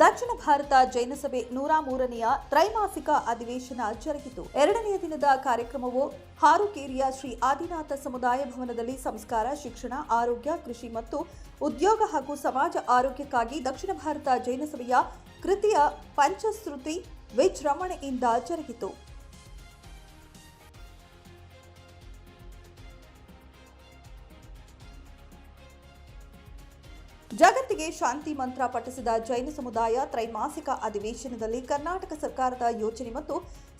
ದಕ್ಷಿಣ ಭಾರತ ಜೈನ ಸಭೆ ನೂರ ಮೂರನೆಯ ತ್ರೈಮಾಸಿಕ ಅಧಿವೇಶನ ಜರುಗಿತು. ಎರಡನೆಯ ದಿನದ ಕಾರ್ಯಕ್ರಮವು ಹಾರುಕೇರಿಯ ಶ್ರೀ ಆದಿನಾಥ ಸಮುದಾಯ ಭವನದಲ್ಲಿ ಸಂಸ್ಕಾರ, ಶಿಕ್ಷಣ, ಆರೋಗ್ಯ, ಕೃಷಿ ಮತ್ತು ಉದ್ಯೋಗ ಹಾಗೂ ಸಮಾಜ ಆರೋಗ್ಯಕ್ಕಾಗಿ ದಕ್ಷಿಣ ಭಾರತ ಜೈನ ಸಭೆಯ ಕೃತಿಯ ಪಂಚಶ್ರುತಿ ವಿಜೃಂಭಣೆಯಿಂದ ಜರುಗಿತು. ಜಗತ್ತಿಗೆ ಶಾಂತಿ ಮಂತ್ರ ಪಠಿಸಿದ ಜೈನ ಸಮುದಾಯ ತ್ರೈಮಾಸಿಕ ಅಧಿವೇಶನದಲ್ಲಿ ಕರ್ನಾಟಕ ಸರ್ಕಾರದ ಯೋಜನೆ ಮತ್ತು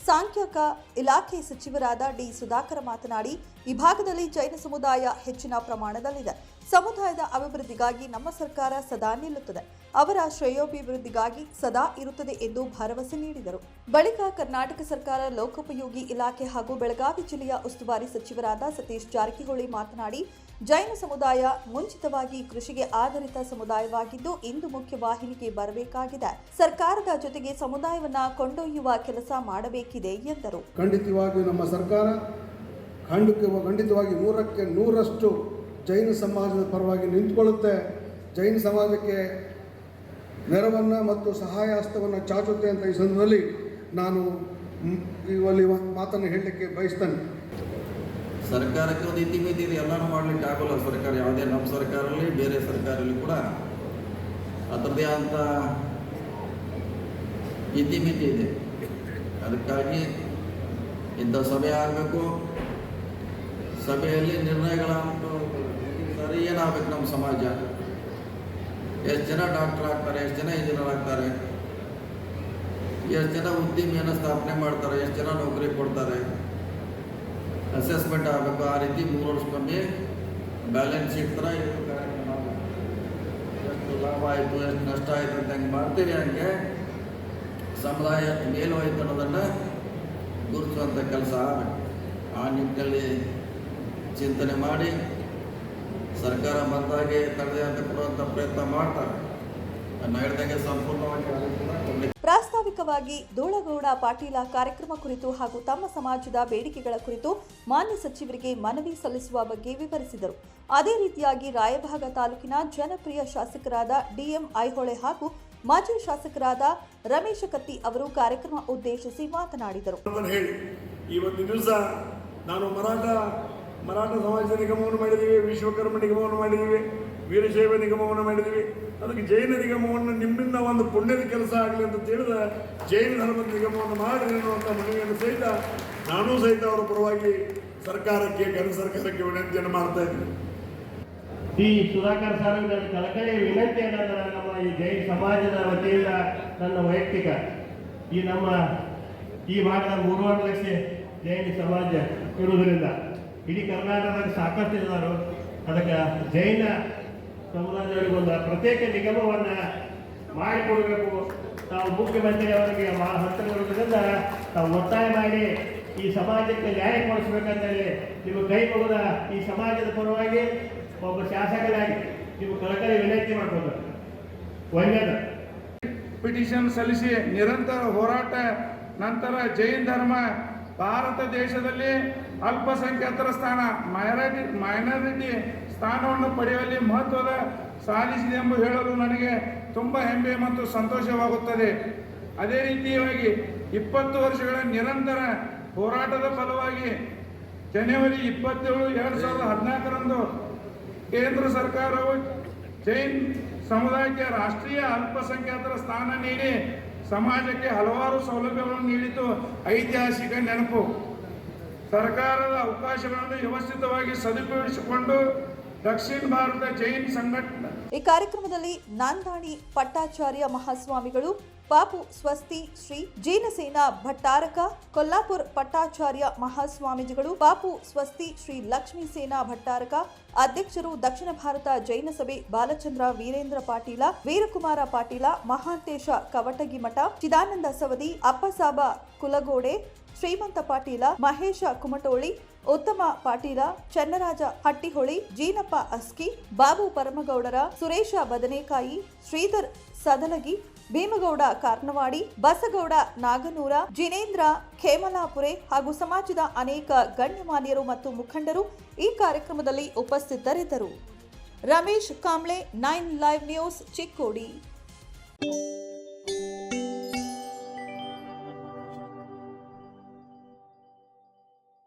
ಸಾಂಖ್ಯಿಕ ಇಲಾಖೆ ಸಚಿವರಾದ ಡಿ ಸುಧಾಕರ್ ಮಾತನಾಡಿ ವಿಭಾಗದಲ್ಲಿ ಭಾಗದಲ್ಲಿ ಜೈನ ಸಮುದಾಯ ಹೆಚ್ಚಿನ ಪ್ರಮಾಣದಲ್ಲಿದೆ. ಸಮುದಾಯದ ಅಭಿವೃದ್ಧಿಗಾಗಿ ನಮ್ಮ ಸರ್ಕಾರ ಸದಾ ನಿಲ್ಲುತ್ತದೆ. ಅವರ ಶ್ರೇಯೋಭಿವೃದ್ಧಿಗಾಗಿ ಸದಾ ಇರುತ್ತದೆ ಎಂದು ಭರವಸೆ ನೀಡಿದರು. ಬಳಿಕ ಕರ್ನಾಟಕ ಸರ್ಕಾರ ಲೋಕೋಪಯೋಗಿ ಇಲಾಖೆ ಹಾಗೂ ಬೆಳಗಾವಿ ಜಿಲ್ಲೆಯ ಉಸ್ತುವಾರಿ ಸಚಿವರಾದ ಸತೀಶ್ ಜಾರಕಿಹೊಳಿ ಮಾತನಾಡಿ, ಜೈನ ಸಮುದಾಯ ಮುಂಚಿತವಾಗಿ ಕೃಷಿಗೆ ಆಧಾರಿತ ಸಮುದಾಯವಾಗಿದ್ದು, ಇಂದು ಮುಖ್ಯವಾಹಿನಿಗೆ ಬರಬೇಕಾಗಿದೆ. ಸರ್ಕಾರದ ಜೊತೆಗೆ ಸಮುದಾಯವನ್ನ ಕೊಂಡೊಯ್ಯುವ ಕೆಲಸ ಮಾಡಬೇಕಿದೆ ಎಂದರು. ಖಂಡಿತವಾಗಿಯೂ ನಮ್ಮ ಸರ್ಕಾರ ಖಂಡಿತವಾಗಿ ನೂರಕ್ಕೆ ನೂರಷ್ಟು ಜೈನ ಸಮಾಜದ ಪರವಾಗಿ ನಿಂತುಕೊಳ್ಳುತ್ತೆ. ಜೈನ ಸಮಾಜಕ್ಕೆ ನೆರವನ್ನು ಮತ್ತು ಸಹಾಯ ಹಸ್ತವನ್ನು ಚಾಚುತ್ತೆ ಅಂತ ಈ ಸಂದರ್ಭದಲ್ಲಿ ನಾನು ಇವಲ್ಲಿ ಮಾತನ್ನು ಹೇಳಲಿಕ್ಕೆ ಬಯಸ್ತೇನೆ. ಸರ್ಕಾರಕ್ಕೆ ಒಂದು ಇತಿಮಿತಿ ಇದೆ, ಎಲ್ಲನೂ ಮಾಡ್ಲಿಕ್ಕೆ ಆಗೋಲ್ಲ ಸರ್ಕಾರ. ಯಾವುದೇ ನಮ್ಮ ಸರ್ಕಾರಲ್ಲಿ ಬೇರೆ ಸರ್ಕಾರಲ್ಲಿ ಕೂಡ ಅದರದ್ದೇ ಆದಂಥ ಇತಿಮಿತಿ ಇದೆ. ಅದಕ್ಕಾಗಿ ಇಂಥ ಸಭೆ ಆಗಬೇಕು. ಸಭೆಯಲ್ಲಿ ನಿರ್ಣಯಗಳ ಸರಿ ಏನಾಗಬೇಕು ನಮ್ಮ ಸಮಾಜ? ಎಷ್ಟು ಜನ ಡಾಕ್ಟರ್ ಆಗ್ತಾರೆ, ಎಷ್ಟು ಜನ ಇಂಜಿನಿಯರ್ ಆಗ್ತಾರೆ? ಎಷ್ಟು ಜನ ಉದ್ದಿಮೆಯನ್ನು ಸ್ಥಾಪನೆ ಮಾಡ್ತಾರೆ, ಎಷ್ಟು ಜನ ನೌಕರಿ ಕೊಡ್ತಾರೆ? ಅಸೆಸ್ಮೆಂಟ್ ಆಗಬೇಕು, ಆ ರೀತಿ ಮೂರು ವರ್ಷಕ್ಕೊಮ್ಮೆ ಬ್ಯಾಲೆನ್ಸ್ ಶೀಟ್ ಥರ. ಎಷ್ಟು ಲಾಭ ಆಯಿತು, ಎಷ್ಟು ನಷ್ಟ ಆಯಿತು ಅಂತ ಹೆಂಗೆ ಮಾಡ್ತೀವಿ ಹಂಗೆ ಸಮುದಾಯ ಮೇಲು ಹೋಯ್ತು ಅನ್ನೋದನ್ನು ಗುರುತಿಸುವಂಥ ಕೆಲಸ ಆಗಬೇಕು. ಆ ನಿಟ್ಟಿನಲ್ಲಿ ಚಿಂತನೆ ಮಾಡಿ ಸರ್ಕಾರ ಬಂದಾಗೆ ತಡೆದ ಅಂತ ಕೊಡುವಂಥ ಪ್ರಯತ್ನ ಮಾಡ್ತಾರೆ. ಪ್ರಾಸ್ತಾವಿಕವಾಗಿ ಧೂಳಗೌಡ ಪಾಟೀಲ ಕಾರ್ಯಕ್ರಮ ಕುರಿತು ಹಾಗೂ ತಮ್ಮ ಸಮಾಜದ ಬೇಡಿಕೆಗಳ ಕುರಿತು ಮಾನ್ಯ ಸಚಿವರಿಗೆ ಮನವಿ ಸಲ್ಲಿಸುವ ಬಗ್ಗೆ ವಿವರಿಸಿದರು. ಅದೇ ರೀತಿಯಾಗಿ ರಾಯಭಾಗ ತಾಲೂಕಿನ ಜನಪ್ರಿಯ ಶಾಸಕರಾದ ಡಿಎಂ ಐಹೊಳೆ ಹಾಗೂ ಮಾಜಿ ಶಾಸಕರಾದ ರಮೇಶ ಕತ್ತಿ ಅವರು ಕಾರ್ಯಕ್ರಮ ಉದ್ದೇಶಿಸಿ ಮಾತನಾಡಿದರು. ಮರಾಠ ಸಮಾಜ ನಿಗಮವನ್ನು ಮಾಡಿದ್ದೀವಿ, ವಿಶ್ವಕರ್ಮ ನಿಗಮವನ್ನು ಮಾಡಿದ್ದೀವಿ, ವೀರಶೈವ ನಿಗಮವನ್ನು ಮಾಡಿದ್ದೀವಿ. ಅದಕ್ಕೆ ಜೈನ ನಿಗಮವನ್ನು ನಿಮ್ಮಿಂದ ಒಂದು ಪುಣ್ಯದ ಕೆಲಸ ಆಗಲಿ ಅಂತ ತಿಳಿದ ಜೈನ ಧರ್ಮದ ನಿಗಮವನ್ನು ಮಾಡಿ ಅನ್ನುವಂಥ ಮನವಿಯನ್ನು ಸಹಿತ ನಾನೂ ಸಹಿತ ಅವರ ಪರವಾಗಿ ಸರ್ಕಾರಕ್ಕೆ ಕೇಂದ್ರ ಸರ್ಕಾರಕ್ಕೆ ವಿನಂತಿಯನ್ನು ಮಾಡ್ತಾ ಇದ್ದೀನಿ. ಈ ಸುಧಾಕರ್ ಸರ್ ನನ್ನ ಕಳಕಳಿ ವಿನಂತಿ ಏನಂದ್ರೆ ನಮ್ಮ ಈ ಜೈನ ಸಮಾಜದ ವತಿಯಿಂದ ನನ್ನ ವೈಯಕ್ತಿಕ ಈ ನಮ್ಮ ಈ ಭಾಗದ ಮೂರುವರೆ ಲಕ್ಷ ಜೈನ ಸಮಾಜ ಇರುವುದರಿಂದ ಇಡೀ ಕರ್ನಾಟಕದಾಗ ಸಾಕಷ್ಟು ಇದ್ದಾರೆ ಅದಕ್ಕೆ ಜೈನ ಸಮುದಾಯದವರಿಗೆ ಒಂದು ಪ್ರತ್ಯೇಕ ನಿಗಮವನ್ನು ಮಾಡಿಕೊಡಬೇಕು. ತಾವು ಮುಖ್ಯಮಂತ್ರಿ ಅವರಿಗೆ ಬರುವುದರಿಂದ ತಾವು ಒತ್ತಾಯ ಮಾಡಿ ಈ ಸಮಾಜಕ್ಕೆ ನ್ಯಾಯ ಕೊಡಿಸ್ಬೇಕಂತೇಳಿ ನಿಮ್ಮ ಕೈ ಮುಗಿದ ಈ ಸಮಾಜದ ಪರವಾಗಿ ಒಬ್ಬ ಶಾಸಕರಾಗಿ ನೀವು ಕಳಕಳಿ ವಿನಂತಿ ಮಾಡ್ಬೋದು. ಒಳ್ಳೆಯದು. ಪಿಟಿಷನ್ ಸಲ್ಲಿಸಿ ನಿರಂತರ ಹೋರಾಟ, ನಂತರ ಜೈನ್ ಧರ್ಮ, ಭಾರತ ದೇಶದಲ್ಲಿ ಅಲ್ಪಸಂಖ್ಯಾತರ ಸ್ಥಾನ, ಮೈನಾರಿಟಿ ಮೈನಾರಿಟಿ ಸ್ಥಾನವನ್ನು ಪಡೆಯುವಲ್ಲಿ ಮಹತ್ವದ ಸಾಧಿಸಿದೆ ಎಂದು ಹೇಳಲು ನನಗೆ ತುಂಬ ಹೆಮ್ಮೆ ಮತ್ತು ಸಂತೋಷವಾಗುತ್ತದೆ. ಅದೇ ರೀತಿಯಾಗಿ ಇಪ್ಪತ್ತು ವರ್ಷಗಳ ನಿರಂತರ ಹೋರಾಟದ ಫಲವಾಗಿ ಜನವರಿ ಇಪ್ಪತ್ತೇಳು, ಎರಡು ಸಾವಿರದ ಹದಿನಾಲ್ಕರಂದು ಕೇಂದ್ರ ಸರ್ಕಾರವು ಜೈನ್ ಸಮುದಾಯಕ್ಕೆ ರಾಷ್ಟ್ರೀಯ ಅಲ್ಪಸಂಖ್ಯಾತರ ಸ್ಥಾನ ನೀಡಿ ಸಮಾಜಕ್ಕೆ ಹಲವಾರು ಸೌಲಭ್ಯಗಳನ್ನು ನೀಡಿತು. ಐತಿಹಾಸಿಕ ನೆನಪು. ಸರ್ಕಾರದ ಅವಕಾಶಗಳನ್ನು ವ್ಯವಸ್ಥಿತವಾಗಿ ಸದುಪಯೋಗಿಸಿಕೊಂಡು ದಕ್ಷಿಣ ಭಾರತ ಜೈನ್ ಸಂಘಟನೆ. ಈ ಕಾರ್ಯಕ್ರಮದಲ್ಲಿ ನಾಂದಾಣಿ ಪಟ್ಟಾಚಾರ್ಯ ಮಹಾಸ್ವಾಮಿಗಳು ಪಾಪು ಸ್ವಸ್ತಿ ಶ್ರೀ ಜೀನಸೇನ ಭಟ್ಟಾರಕ, ಕೊಲ್ಲಾಪುರ್ ಪಟ್ಟಾಚಾರ್ಯ ಮಹಾಸ್ವಾಮೀಜಿಗಳು, ಬಾಪು ಸ್ವಸ್ತಿ ಶ್ರೀ ಲಕ್ಷ್ಮೀ ಸೇನಾ ಭಟ್ಟಾರಕ, ಅಧ್ಯಕ್ಷರು ದಕ್ಷಿಣ ಭಾರತ ಜೈನ ಸಭೆ ಬಾಲಚಂದ್ರ ವೀರೇಂದ್ರ ಪಾಟೀಲ, ವೀರಕುಮಾರ ಪಾಟೀಲ, ಮಹಾಂತೇಶ ಕವಟಗಿಮಠ ಚಿದಾನಂದ ಸವದಿ, ಅಪ್ಪಸಾಬ ಕುಲಗೋಡೆ, ಶ್ರೀಮಂತ ಪಾಟೀಲ, ಮಹೇಶ ಕುಮಟೋಳಿ, ಉತ್ತಮ ಪಾಟೀಲ, ಚನ್ನರಾಜ ಹಟ್ಟಿಹೊಳಿ, ಜೀನಪ್ಪ ಅಸ್ಕಿ, ಬಾಬು ಪರಮಗೌಡರ, ಸುರೇಶ ಬದನೇಕಾಯಿ, ಶ್ರೀಧರ್ ಸದಲಗಿ ಭೀಮಗೌಡ ಕಾರ್ನವಾಡಿ, ಬಸಗೌಡ ನಾಗನೂರ, ಜಿನೇಂದ್ರ ಖೇಮಲಾಪುರೆ ಹಾಗೂ ಸಮಾಜದ ಅನೇಕ ಗಣ್ಯಮಾನ್ಯರು ಮತ್ತು ಮುಖಂಡರು ಈ ಕಾರ್ಯಕ್ರಮದಲ್ಲಿ ಉಪಸ್ಥಿತರಿದ್ದರು. Ramesh Kamble, nine live news Chikkodi.